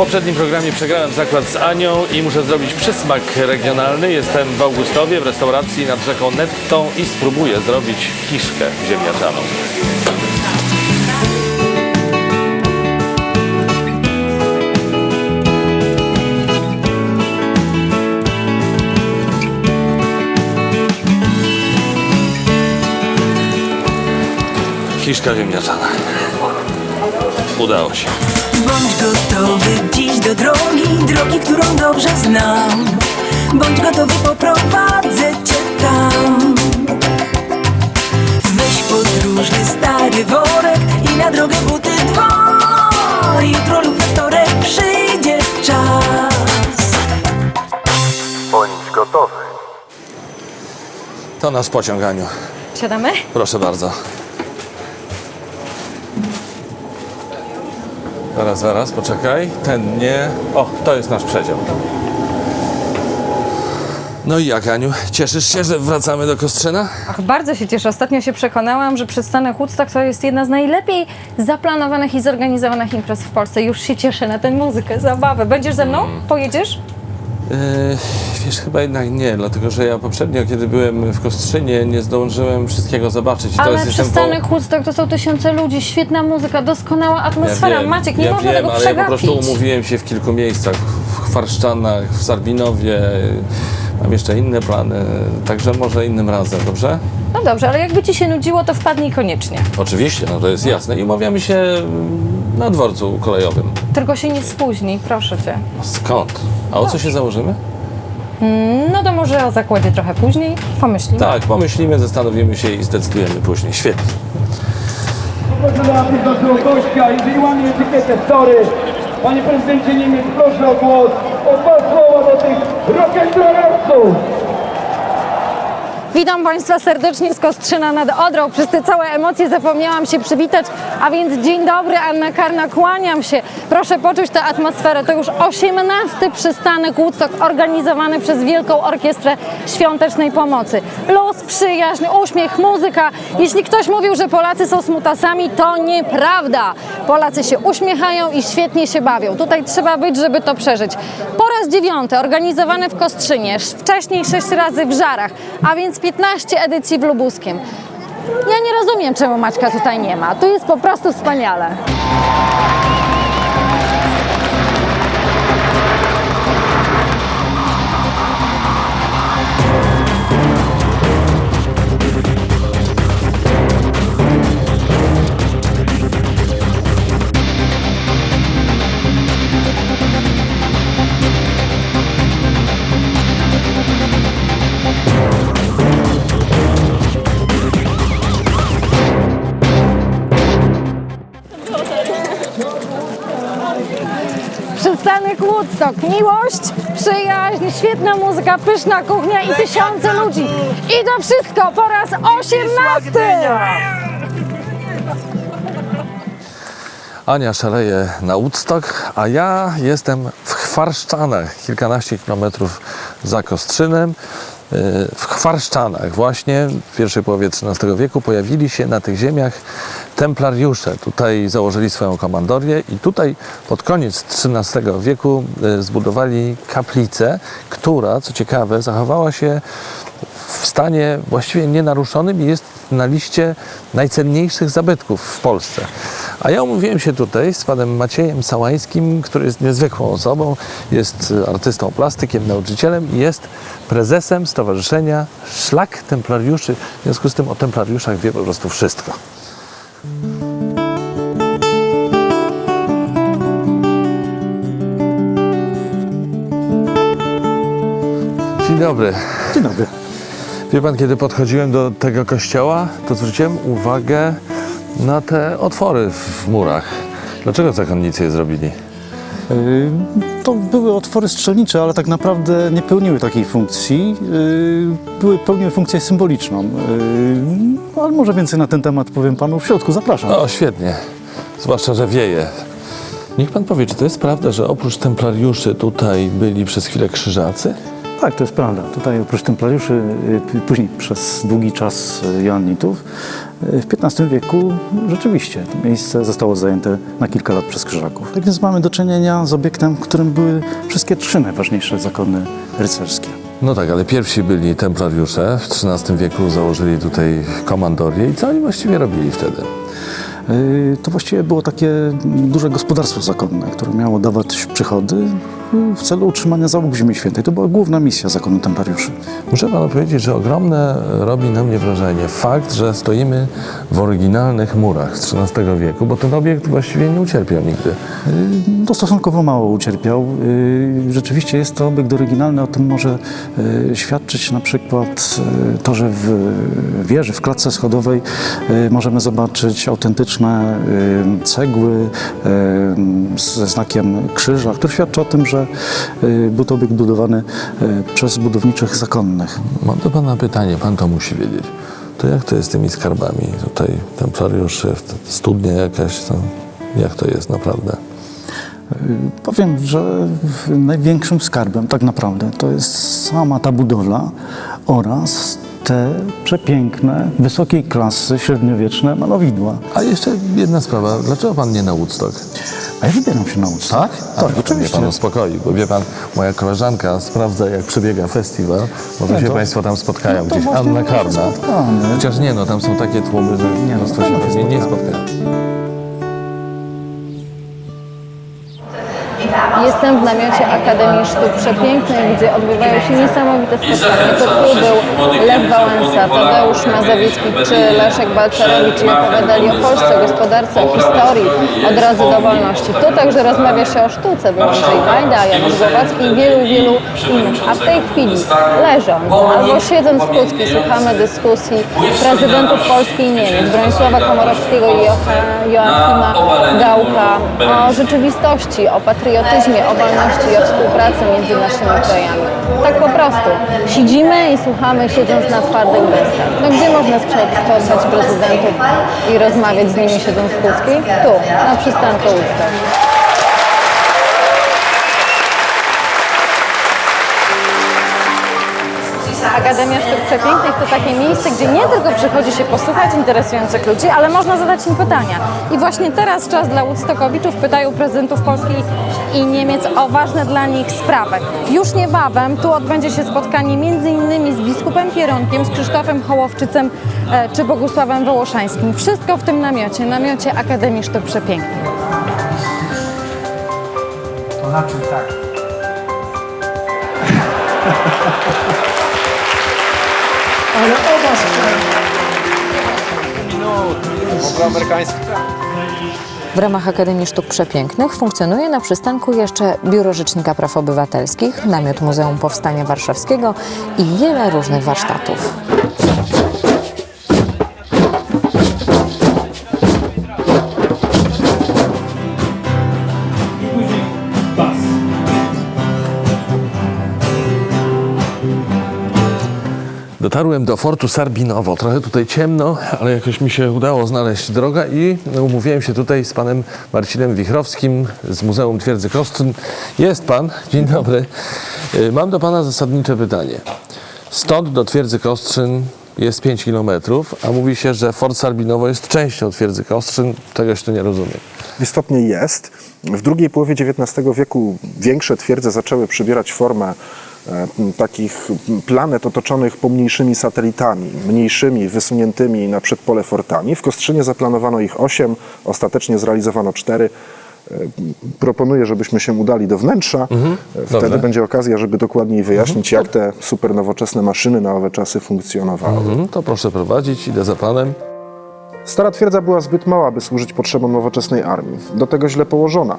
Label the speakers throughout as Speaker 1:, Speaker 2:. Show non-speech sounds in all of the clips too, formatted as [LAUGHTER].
Speaker 1: poprzednim programie przegrałem zakład z Anią i muszę zrobić przysmak regionalny. Jestem w Augustowie w restauracji nad rzeką Nettą i spróbuję zrobić kiszkę ziemniaczaną. Kiszka ziemniaczana. Udało się.
Speaker 2: Bądź gotowy dziś do drogi, drogi, którą dobrze znam. Bądź gotowy, poprowadzę cię tam. Weź podróżny stary worek i na drogę buty dwa. Jutro lub we wtorek przyjdzie czas.
Speaker 3: Bądź gotowy.
Speaker 1: To nasz pociąg, Aniu.
Speaker 4: Siadamy?
Speaker 1: Proszę bardzo. Zaraz, zaraz, poczekaj. Ten nie. O, to jest nasz przedział. No i jak, Aniu? Cieszysz się, że wracamy do Kostrzyna?
Speaker 4: Ach, bardzo się cieszę. Ostatnio się przekonałam, że przystanek Woodstock to jest jedna z najlepiej zaplanowanych i zorganizowanych imprez w Polsce. Już się cieszę na tę muzykę, zabawę. Będziesz ze mną? Pojedziesz?
Speaker 1: Yy, wiesz, chyba jednak nie, dlatego że ja poprzednio, kiedy byłem w Kostrzynie, nie zdążyłem wszystkiego zobaczyć.
Speaker 4: Ale
Speaker 1: jest- jestem
Speaker 4: przystanek Woodstock to są tysiące ludzi, świetna muzyka, doskonała atmosfera.
Speaker 1: wiem,
Speaker 4: Maciek, nie
Speaker 1: ja
Speaker 4: można
Speaker 1: wiem,
Speaker 4: tego
Speaker 1: ale ja po
Speaker 4: przegapić.
Speaker 1: prostu umówiłem się w kilku miejscach, w Chwarszczanach, w Sarbinowie, mam jeszcze inne plany, także może innym razem, dobrze?
Speaker 4: No dobrze, ale jakby ci się nudziło, to wpadnij koniecznie.
Speaker 1: Oczywiście, no to jest jasne i umawiamy się na dworcu kolejowym.
Speaker 4: Tylko się nie spóźnij, proszę cię.
Speaker 1: Skąd? A o co się założymy?
Speaker 4: No to może o zakładzie trochę później pomyślimy.
Speaker 1: Tak, pomyślimy, zastanowimy się i zdecydujemy później. Świetnie.
Speaker 5: Gościa, etykietę. Panie prezydencie Niemiec, proszę o głos, o dwa słowa do tych rock'n'rollowców.
Speaker 4: Witam Państwa serdecznie z Kostrzyna nad Odrą. Przez te całe emocje zapomniałam się przywitać, a więc dzień dobry, Anna Karna, kłaniam się. Proszę poczuć tę atmosferę. To już 18 przystanek Woodstock organizowany przez Wielką Orkiestrę Świątecznej Pomocy. Luz, przyjaźń, uśmiech, muzyka. Jeśli ktoś mówił, że Polacy są smutasami, to nieprawda. Polacy się uśmiechają i świetnie się bawią. Tutaj trzeba być, żeby to przeżyć. Po raz dziewiąty organizowany w Kostrzynie, wcześniej sześć razy w Żarach, a więc 15 edycji w Lubuskiem. Ja nie rozumiem, czemu Maćka tutaj nie ma. Tu jest po prostu wspaniale. Miłość, przyjaźń, świetna muzyka, pyszna kuchnia i tysiące ludzi. I to wszystko po raz osiemnasty!
Speaker 1: Ania szaleje na Woodstock, a ja jestem w Chwarszczanach, kilkanaście kilometrów za Kostrzynem. Yy, W Chwarszczanach właśnie w pierwszej połowie XIII wieku pojawili się na tych ziemiach templariusze. Tutaj założyli swoją komandorię i tutaj pod koniec XIII wieku yy, zbudowali kaplicę, która, co ciekawe, zachowała się w stanie właściwie nienaruszonym i jest na liście najcenniejszych zabytków w Polsce. A ja umówiłem się tutaj z panem Maciejem Sałańskim, który jest niezwykłą osobą, jest artystą plastykiem, nauczycielem i jest prezesem Stowarzyszenia Szlak Templariuszy. W związku z tym o templariuszach wie po prostu wszystko. Dzień dobry.
Speaker 6: Dzień dobry.
Speaker 1: Wie pan, kiedy podchodziłem do tego kościoła, to zwróciłem uwagę na te otwory w murach. Dlaczego zakonnicy je zrobili?
Speaker 6: Yy, To były otwory strzelnicze, ale tak naprawdę nie pełniły takiej funkcji. Yy, Były, pełniły funkcję symboliczną. Yy, Ale może więcej na ten temat powiem panu w środku. Zapraszam.
Speaker 1: O, świetnie. Zwłaszcza, że wieje. Niech pan powie, czy to jest prawda, że oprócz templariuszy tutaj byli przez chwilę krzyżacy?
Speaker 6: Tak, to jest prawda. Tutaj oprócz templariuszy, p- później przez długi czas yy, joannitów, W XV wieku rzeczywiście to miejsce zostało zajęte na kilka lat przez krzyżaków. Tak więc mamy do czynienia z obiektem, w którym były wszystkie trzy najważniejsze zakony rycerskie.
Speaker 1: No tak, ale pierwsi byli templariusze. W XIII wieku założyli tutaj komandorię. I co oni właściwie robili wtedy?
Speaker 6: Yy, To właściwie było takie duże gospodarstwo zakonne, które miało dawać przychody w celu utrzymania załóg w Ziemi Świętej. To była główna misja zakonu templariuszy.
Speaker 1: Muszę panu powiedzieć, że ogromne robi na mnie wrażenie fakt, że stoimy w oryginalnych murach z XIII wieku, bo ten obiekt właściwie nie ucierpiał nigdy.
Speaker 6: To stosunkowo mało ucierpiał. Yy, Rzeczywiście jest to obiekt oryginalny, o tym może yy, świadczyć na przykład to, że w wieży, w klatce schodowej możemy zobaczyć autentyczne cegły ze znakiem krzyża, który świadczy o tym, że yy, był to obiekt budowany yy, przez budowniczych zakonnych.
Speaker 1: Mam do pana pytanie, pan to musi wiedzieć. To jak to jest z tymi skarbami tutaj templariuszy, studnia jakaś, to jak to jest naprawdę?
Speaker 6: Powiem, że największym skarbem tak naprawdę to jest sama ta budowla oraz te przepiękne, wysokiej klasy, średniowieczne malowidła.
Speaker 1: A jeszcze jedna sprawa, dlaczego pan nie na Woodstock?
Speaker 6: A ja wybieram się na Woodstock.
Speaker 1: A,
Speaker 6: Tak,
Speaker 1: to
Speaker 6: oczywiście.
Speaker 1: Mnie pan uspokoi, bo wie pan, moja koleżanka sprawdza, jak przebiega festiwal. Może
Speaker 6: No
Speaker 1: się
Speaker 6: to-
Speaker 1: państwo tam spotkają,
Speaker 6: no
Speaker 1: gdzieś Anna Karna. Chociaż nie, no tam są takie tłumy, że
Speaker 6: Nie, no, to
Speaker 1: się nie
Speaker 6: spotkamy.
Speaker 1: spotkają.
Speaker 4: Jestem w namiocie Akademii Sztuk Przepięknych, gdzie odbywają się niesamowite spotkania. To tu był Lech Wałęsa, Tadeusz Mazowiecki czy Leszek Balcerowicz i opowiadali o Polsce, o gospodarce, o historii, od razu do wolności. Tu także rozmawia się o sztuce, był Andrzej Wajda, Janusz Głowacki i wielu, wielu innych. A w tej chwili leżąc albo siedząc w Kucki słuchamy dyskusji prezydentów Polski i Niemiec, Bronisława Komorowskiego i Joachima Gałka o rzeczywistości, o patriotyzmmie, o wolności i o współpracy między naszymi krajami. Tak po prostu. Siedzimy i słuchamy siedząc na twardych deskach. No gdzie można spotkać prezydentów i rozmawiać z nimi siedząc w Kucki? Tu, na przystanku Woodstock. Akademia Sztuk Przepięknych to takie miejsce, gdzie nie tylko przychodzi się posłuchać interesujących ludzi, ale można zadać im pytania. I właśnie teraz czas dla Woodstockowiczów pytają prezydentów Polski i Niemiec o ważne dla nich sprawy. Już niebawem tu odbędzie się spotkanie innymi z biskupem Pieronkiem, z Krzysztofem Hołowczycem e, czy Bogusławem Wołoszańskim. Wszystko w tym namiocie, namiocie Akademii Sztuk Przepięknych.
Speaker 7: To znaczy tak. [LAUGHS] Ale oba
Speaker 8: W ramach Akademii Sztuk Przepięknych funkcjonuje na przystanku jeszcze Biuro Rzecznika Praw Obywatelskich, namiot Muzeum Powstania Warszawskiego i wiele różnych warsztatów.
Speaker 1: Dotarłem do Fortu Sarbinowo. Trochę tutaj ciemno, ale jakoś mi się udało znaleźć drogę i umówiłem się tutaj z panem Marcinem Wichrowskim z Muzeum Twierdzy Kostrzyn. Jest pan, dzień dobry. Y, Mam do pana zasadnicze pytanie. Stąd do Twierdzy Kostrzyn jest 5 kilometrów, a mówi się, że Fort Sarbinowo jest częścią Twierdzy Kostrzyn. Czegoś tu nie rozumiem.
Speaker 9: Istotnie jest. W drugiej połowie XIX wieku większe twierdze zaczęły przybierać formę takich m, planet otoczonych pomniejszymi satelitami, mniejszymi, wysuniętymi na przedpole fortami. W Kostrzynie zaplanowano ich osiem, ostatecznie zrealizowano cztery. E, Proponuję, żebyśmy się udali do wnętrza. E, Wtedy
Speaker 1: Dobrze.
Speaker 9: będzie okazja, żeby dokładniej wyjaśnić, jak te super nowoczesne maszyny na owe czasy funkcjonowały.
Speaker 1: Mhm, to proszę prowadzić, idę za panem.
Speaker 9: Stara twierdza była zbyt mała, by służyć potrzebom nowoczesnej armii. Do tego źle położona.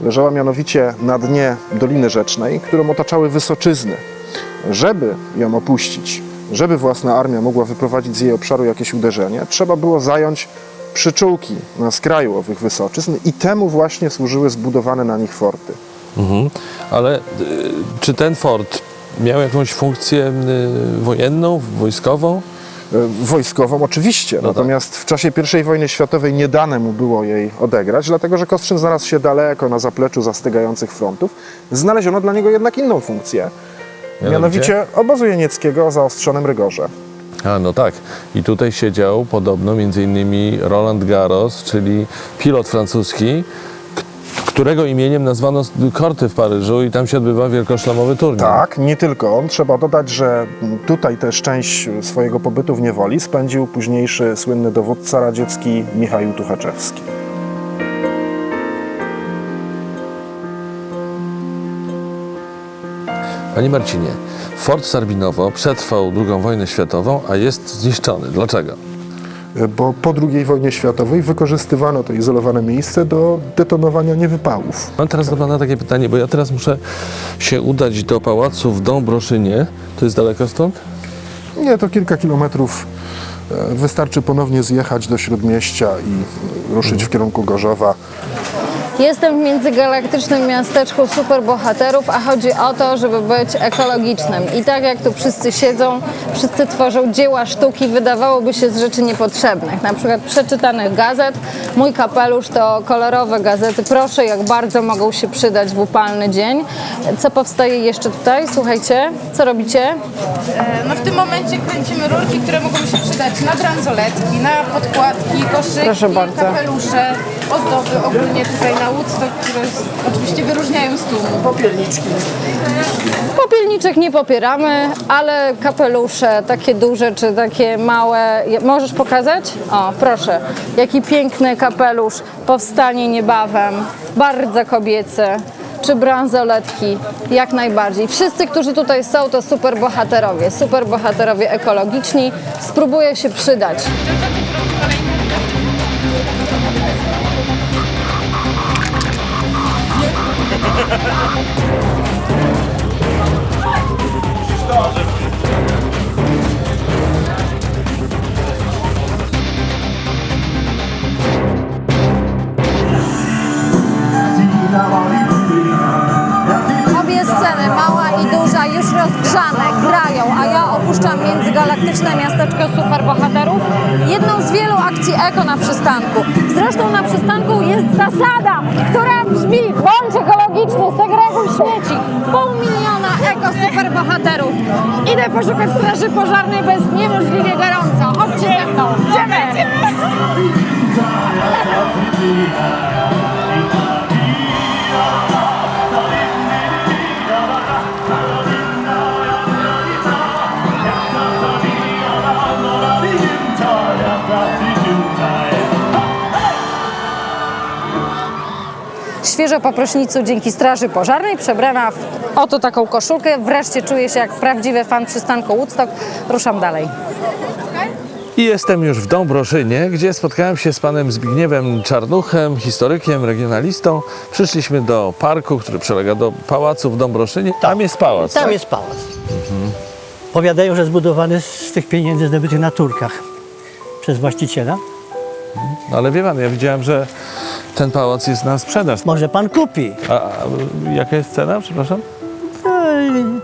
Speaker 9: Leżała mianowicie na dnie Doliny Rzecznej, którą otaczały wysoczyzny. Żeby ją opuścić, żeby własna armia mogła wyprowadzić z jej obszaru jakieś uderzenie, trzeba było zająć przyczółki na skraju owych wysoczyzn i temu właśnie służyły zbudowane na nich forty.
Speaker 1: Mhm. Ale y, czy ten fort miał jakąś funkcję y, wojenną, wojskową?
Speaker 9: E, Wojskową oczywiście, natomiast w czasie I wojny światowej nie dane mu było jej odegrać, dlatego że Kostrzyn znalazł się daleko na zapleczu zastygających frontów. Znaleziono dla niego jednak inną funkcję, mianowicie obozu jenieckiego o zaostrzonym rygorze.
Speaker 1: A no tak. I tutaj siedział podobno między innymi Roland Garros, czyli pilot francuski, którego imieniem nazwano korty w Paryżu i tam się odbywa wielkoszlemowy turniej.
Speaker 9: Tak, nie tylko. Trzeba dodać, że tutaj też część swojego pobytu w niewoli spędził późniejszy słynny dowódca radziecki Michał Tuchaczewski.
Speaker 1: Panie Marcinie, Fort Sarbinowo przetrwał II wojnę światową, a jest zniszczony. Dlaczego?
Speaker 9: Bo po II wojnie światowej wykorzystywano to izolowane miejsce do detonowania niewypałów.
Speaker 1: Mam teraz do Pana takie pytanie, bo ja teraz muszę się udać do pałacu w Dąbroszynie. To jest daleko stąd?
Speaker 9: Nie, to kilka kilometrów. E, Wystarczy ponownie zjechać do śródmieścia i ruszyć w kierunku Gorzowa.
Speaker 4: Jestem w międzygalaktycznym miasteczku superbohaterów, a chodzi o to, żeby być ekologicznym. I tak jak tu wszyscy siedzą, wszyscy tworzą dzieła sztuki, wydawałoby się z rzeczy niepotrzebnych. Na przykład przeczytanych gazet. Mój kapelusz to kolorowe gazety. Proszę, jak bardzo mogą się przydać w upalny dzień. Co powstaje jeszcze tutaj? Słuchajcie, co robicie?
Speaker 10: No w tym momencie kręcimy rurki, które mogą się przydać na bransoletki, na podkładki, koszyki,
Speaker 4: Proszę bardzo.
Speaker 10: kapelusze, ozdoby ogólnie tutaj na Woodstock, które oczywiście wyróżniają z tłumu.
Speaker 4: Popielniczek nie popieramy, ale kapelusze, takie duże czy takie małe. Możesz pokazać? O, proszę. Jaki piękny kapelusz. Powstanie niebawem. Bardzo kobiecy. Czy bransoletki? Jak najbardziej. Wszyscy, którzy tutaj są, to super bohaterowie. Super bohaterowie ekologiczni. Spróbuję się przydać. Obie sceny, mała i duża, już rozgrzane, grają, a ja opuszczam międzygalaktyczne miasteczko superbohaterów. Jedną z wielu akcji eko na przystanku. Zresztą na przystanku jest zasada, która brzmi bądź ekologiczny, segreguj śmieci. Pół miliona eko superbohaterów. Idę poszukać straży pożarnej, jest niemożliwie gorąco. Chodźcie ze mną. Idziemy! Świeżo po prysznicu dzięki Straży Pożarnej, przebrana w oto taką koszulkę. Wreszcie czuję się jak prawdziwy fan przystanku Woodstock. Ruszam dalej.
Speaker 1: I jestem już w Dąbroszynie, gdzie spotkałem się z panem Zbigniewem Czarnuchem, historykiem, regionalistą. Przyszliśmy do parku, który przylega do pałacu w Dąbroszynie. Tam jest pałac.
Speaker 11: Tam
Speaker 1: tak?
Speaker 11: jest pałac. Powiadają, że zbudowany z tych pieniędzy zdobytych na Turkach przez właściciela.
Speaker 1: No, ale wie pan, ja widziałem, że ten pałac jest na sprzedaż.
Speaker 11: Może pan kupi.
Speaker 1: A, a jaka jest cena, przepraszam?
Speaker 11: No,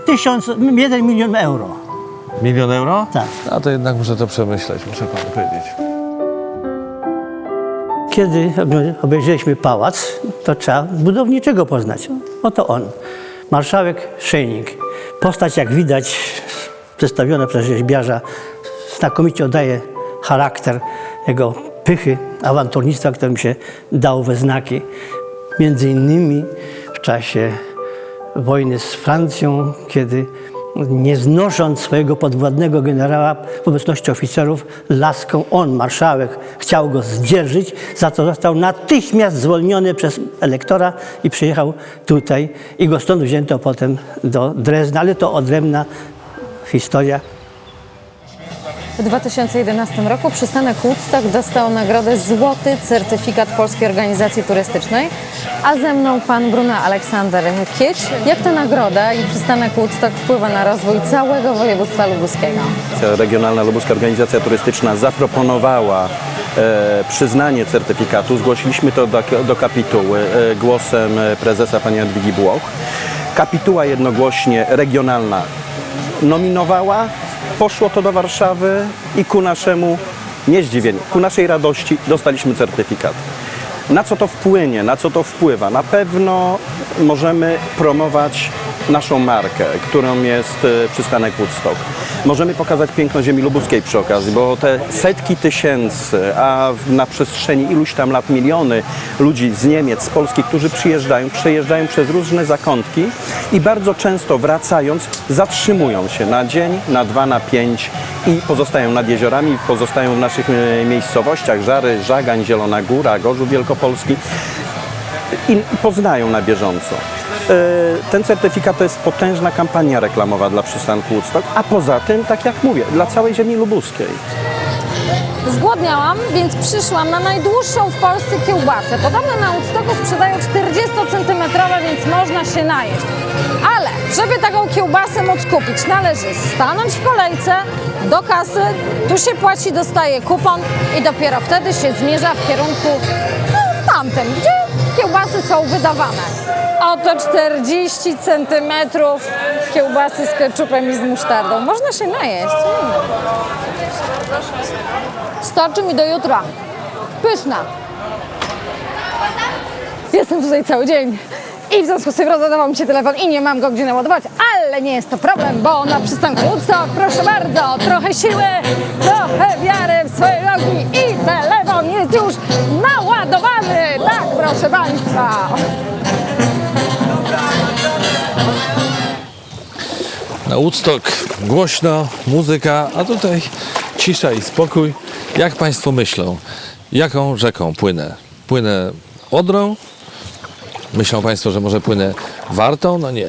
Speaker 11: Tysiąc, jeden milion euro.
Speaker 1: Milion euro?
Speaker 11: Tak.
Speaker 1: A to jednak muszę to przemyśleć, muszę panu powiedzieć.
Speaker 11: Kiedy obejrzeliśmy pałac, to trzeba budowniczego poznać. Oto on, marszałek Szejnik. Postać, jak widać, przedstawiona przez rzeźbiarza, znakomicie oddaje charakter jego pychy, awanturnictwa, którym się dał we znaki. Między innymi w czasie wojny z Francją, kiedy nie znosząc swojego podwładnego generała w obecności oficerów, laską on, marszałek, chciał go zdzierżyć, za co został natychmiast zwolniony przez elektora i przyjechał tutaj i go stąd wzięto potem do Drezna, ale to odrębna historia.
Speaker 4: W 2011 roku przystanek Woodstock dostał nagrodę Złoty Certyfikat Polskiej Organizacji Turystycznej, a ze mną pan Bruno Aleksander Kieć. Jak ta nagroda i przystanek Woodstock wpływa na rozwój całego województwa lubuskiego?
Speaker 12: Regionalna Lubuska Organizacja Turystyczna zaproponowała e, przyznanie certyfikatu. Zgłosiliśmy to do, do kapituły e, głosem e, prezesa pani Jadwigi Błoch. Kapituła jednogłośnie regionalna nominowała, poszło to do Warszawy i ku naszemu nie zdziwieniu, ku naszej radości dostaliśmy certyfikat. Na co to wpłynie, na co to wpływa? Na pewno możemy promować naszą markę, którą jest e, przystanek Woodstock. Możemy pokazać piękno ziemi lubuskiej przy okazji, bo te setki tysięcy, a na przestrzeni iluś tam lat miliony ludzi z Niemiec, z Polski, którzy przyjeżdżają, przejeżdżają przez różne zakątki i bardzo często wracając zatrzymują się na dzień, na dwa, na pięć i pozostają nad jeziorami, pozostają w naszych e, miejscowościach, Żary, Żagań, Zielona Góra, Gorzów Wielkopolski i poznają na bieżąco. E, Ten certyfikat to jest potężna kampania reklamowa dla przystanku Woodstock, a poza tym, tak jak mówię, dla całej ziemi lubuskiej.
Speaker 4: Zgłodniałam, więc przyszłam na najdłuższą w Polsce kiełbasę. Podobno na Woodstocku sprzedają 40-centymetrowe, więc można się najeść. Ale żeby taką kiełbasę móc kupić, należy stanąć w kolejce do kasy, tu się płaci, dostaje kupon i dopiero wtedy się zmierza w kierunku no, tamtym, gdzie kiełbasy są wydawane. Oto 40 centymetrów kiełbasy z ketchupem i z musztardą. Można się najeść. Mm. Starczy mi do jutra. Pyszna. Jestem tutaj cały dzień. I w związku z tym rozładował mi się telefon i nie mam go gdzie naładować, ale nie jest to problem, bo na przystanku Woodstock, proszę bardzo, trochę siły, trochę wiary w swoje nogi i telefon jest już naładowany. Tak, proszę Państwa.
Speaker 1: Na Woodstock głośno, muzyka, a tutaj cisza i spokój. Jak Państwo myślą, jaką rzeką płynę? Płynę Odrą? Myślą Państwo, że może płynę Wartą? No nie.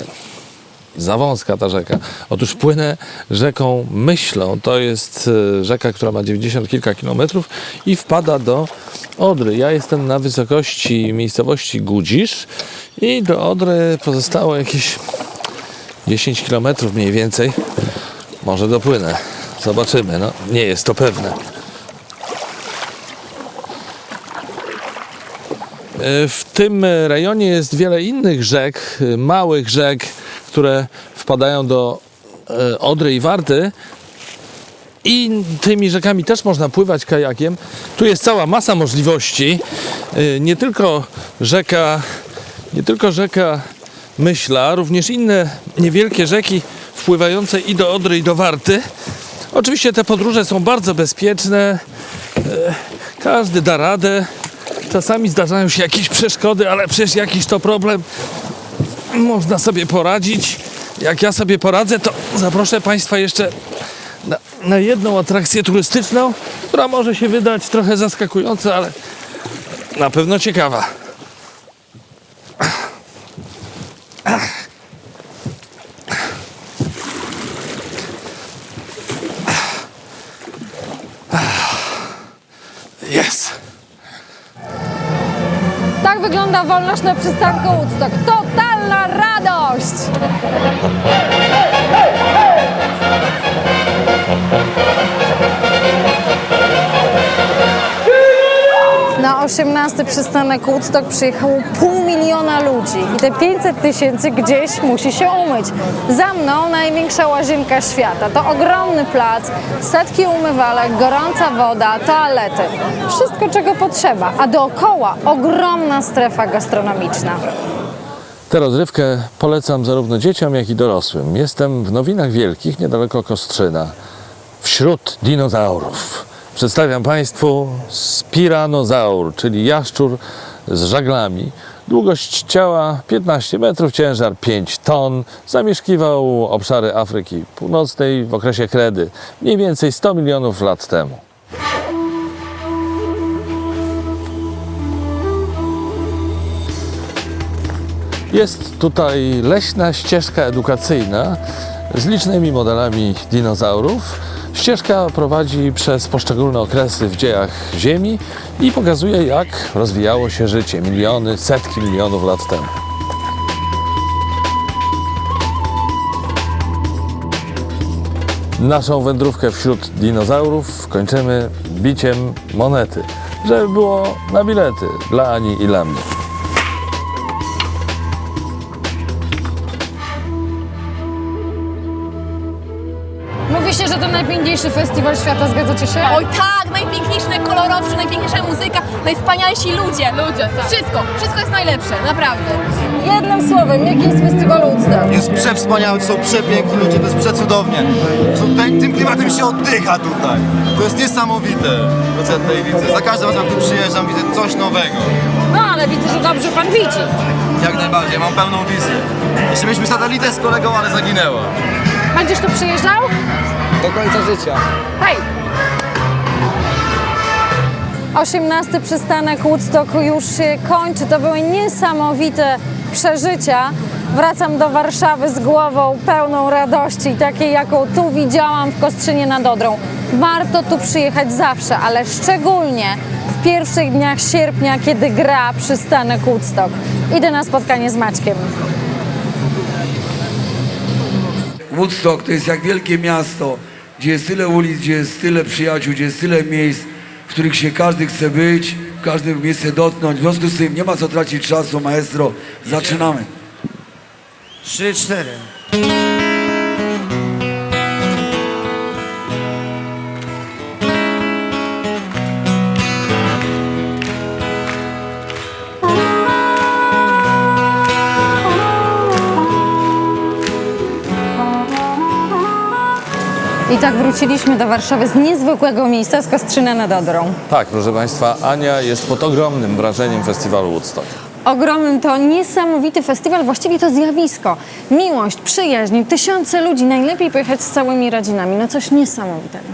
Speaker 1: Za wąska ta rzeka. Otóż płynę rzeką Myślą. To jest e, rzeka, która ma 90 kilka kilometrów i wpada do Odry. Ja jestem na wysokości miejscowości Gudzisz i do Odry pozostało jakieś 10 km mniej więcej. Może dopłynę. Zobaczymy. No, nie jest to pewne. E, W tym rejonie jest wiele innych rzek, e, małych rzek, które wpadają do e, Odry i Warty. I tymi rzekami też można pływać kajakiem. Tu jest cała masa możliwości. Nie tylko rzeka, nie tylko rzeka Myśla, również inne niewielkie rzeki wpływające i do Odry, i do Warty. Oczywiście te podróże są bardzo bezpieczne. E, Każdy da radę. Czasami zdarzają się jakieś przeszkody, ale przecież jakiś to problem można sobie poradzić. Jak ja sobie poradzę, to zaproszę Państwa jeszcze na, na jedną atrakcję turystyczną, która może się wydać trochę zaskakująca, ale na pewno ciekawa. Jest.
Speaker 4: Tak wygląda wolność na przystanku Woodstock. Totalna radość! 18 przystanek Woodstock przyjechało pół miliona ludzi i te 500 tysięcy gdzieś musi się umyć. Za mną największa łazienka świata. To ogromny plac, setki umywalek, gorąca woda, toalety. Wszystko czego potrzeba, a dookoła ogromna strefa gastronomiczna.
Speaker 1: Tę rozrywkę polecam zarówno dzieciom, jak i dorosłym. Jestem w Nowinach Wielkich, niedaleko Kostrzyna, wśród dinozaurów. Przedstawiam Państwu spiranozaur, czyli jaszczur z żaglami. Długość ciała 15 metrów, ciężar 5 ton. Zamieszkiwał obszary Afryki Północnej w okresie kredy, mniej więcej 100 milionów lat temu. Jest tutaj leśna ścieżka edukacyjna z licznymi modelami dinozaurów. Ścieżka prowadzi przez poszczególne okresy w dziejach Ziemi i pokazuje, jak rozwijało się życie miliony, setki milionów lat temu. Naszą wędrówkę wśród dinozaurów kończymy biciem monety, żeby było na bilety dla Ani i dla mnie.
Speaker 4: Się, że to najpiękniejszy festiwal świata, zgadzacie się?
Speaker 10: Oj tak, najpiękniejszy, najkolorowszy, najpiękniejsza muzyka,
Speaker 13: najwspanialsi ludzie. Ludzie, tak. Wszystko, wszystko jest najlepsze, naprawdę.
Speaker 4: Jednym słowem, jaki jest festiwal Woodstock?
Speaker 14: Jest przewspaniały, to są przepiękni ludzie, to jest przecudownie. To, tym, tym klimatem się oddycha tutaj. To jest niesamowite, to co ja tutaj widzę. Za każdym razem, jak tu przyjeżdżam, widzę coś nowego.
Speaker 4: No ale widzę, że dobrze pan widzi.
Speaker 14: Jak najbardziej, mam pełną wizję. Jeszcze mieliśmy satelitę z kolegą, ale zaginęła.
Speaker 4: Będziesz tu przyjeżdżał?
Speaker 14: Do końca życia.
Speaker 4: Hej! 18 przystanek Woodstock już się kończy. To były niesamowite przeżycia. Wracam do Warszawy z głową pełną radości, takiej jaką tu widziałam w Kostrzynie nad Odrą. Warto tu przyjechać zawsze, ale szczególnie w pierwszych dniach sierpnia, kiedy gra przystanek Woodstock. Idę na spotkanie z Maćkiem.
Speaker 15: Woodstock to jest jak wielkie miasto, gdzie jest tyle ulic, gdzie jest tyle przyjaciół, gdzie jest tyle miejsc, w których się każdy chce być, w każdym miejsce dotknąć. W związku z tym nie ma co tracić czasu, maestro. Zaczynamy.
Speaker 7: Trzy, cztery.
Speaker 4: I tak wróciliśmy do Warszawy z niezwykłego miejsca, z Kostrzyna nad Odrą.
Speaker 1: Tak, proszę Państwa, Ania jest pod ogromnym wrażeniem festiwalu Woodstock.
Speaker 4: Ogromnym to niesamowity festiwal, właściwie to zjawisko. Miłość, przyjaźń, tysiące ludzi, najlepiej pojechać z całymi rodzinami, no coś niesamowitego.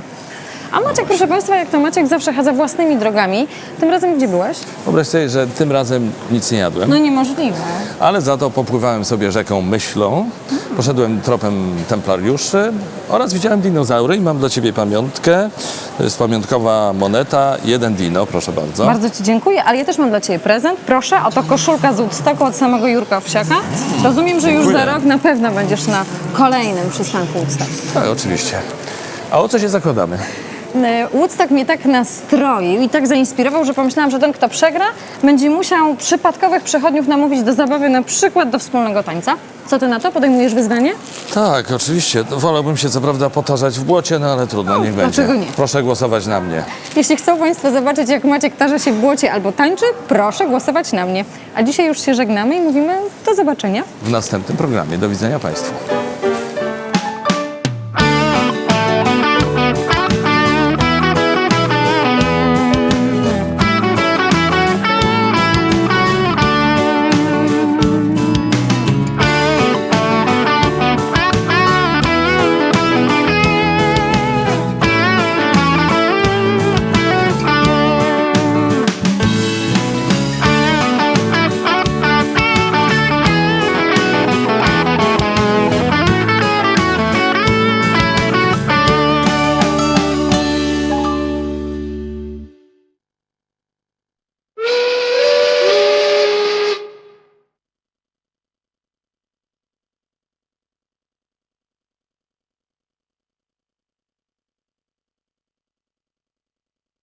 Speaker 4: A Maciek, proszę Państwa, jak to Maciek zawsze chadza własnymi drogami, tym razem gdzie byłeś?
Speaker 1: Wyobraź sobie, że tym razem nic nie jadłem.
Speaker 4: No niemożliwe.
Speaker 1: Ale za to popływałem sobie rzeką Myślą, poszedłem tropem templariuszy oraz widziałem dinozaury i mam dla Ciebie pamiątkę. To jest pamiątkowa moneta, jeden dino, proszę bardzo.
Speaker 4: Bardzo Ci dziękuję, ale ja też mam dla Ciebie prezent. Proszę, oto koszulka z Woodstocku od samego Jurka Owsiaka. Rozumiem, że już
Speaker 1: Dziękuję.
Speaker 4: za rok na pewno będziesz na kolejnym przystanku Woodstock.
Speaker 1: Tak, oczywiście. A o co się zakładamy?
Speaker 4: E, Woodstock mnie tak nastroił i tak zainspirował, że pomyślałam, że ten, kto przegra, będzie musiał przypadkowych przechodniów namówić do zabawy, na przykład do wspólnego tańca. Co ty na to? Podejmujesz wyzwanie?
Speaker 1: Tak, oczywiście. Wolałbym się co prawda potarzać w błocie, no ale trudno, niech będzie.
Speaker 4: dlaczego nie?
Speaker 1: Proszę głosować na mnie.
Speaker 4: Jeśli chcą Państwo zobaczyć, jak Maciek tarza się w błocie albo tańczy, proszę głosować na mnie. A dzisiaj już się żegnamy i mówimy do zobaczenia.
Speaker 1: W następnym programie. Do widzenia Państwu.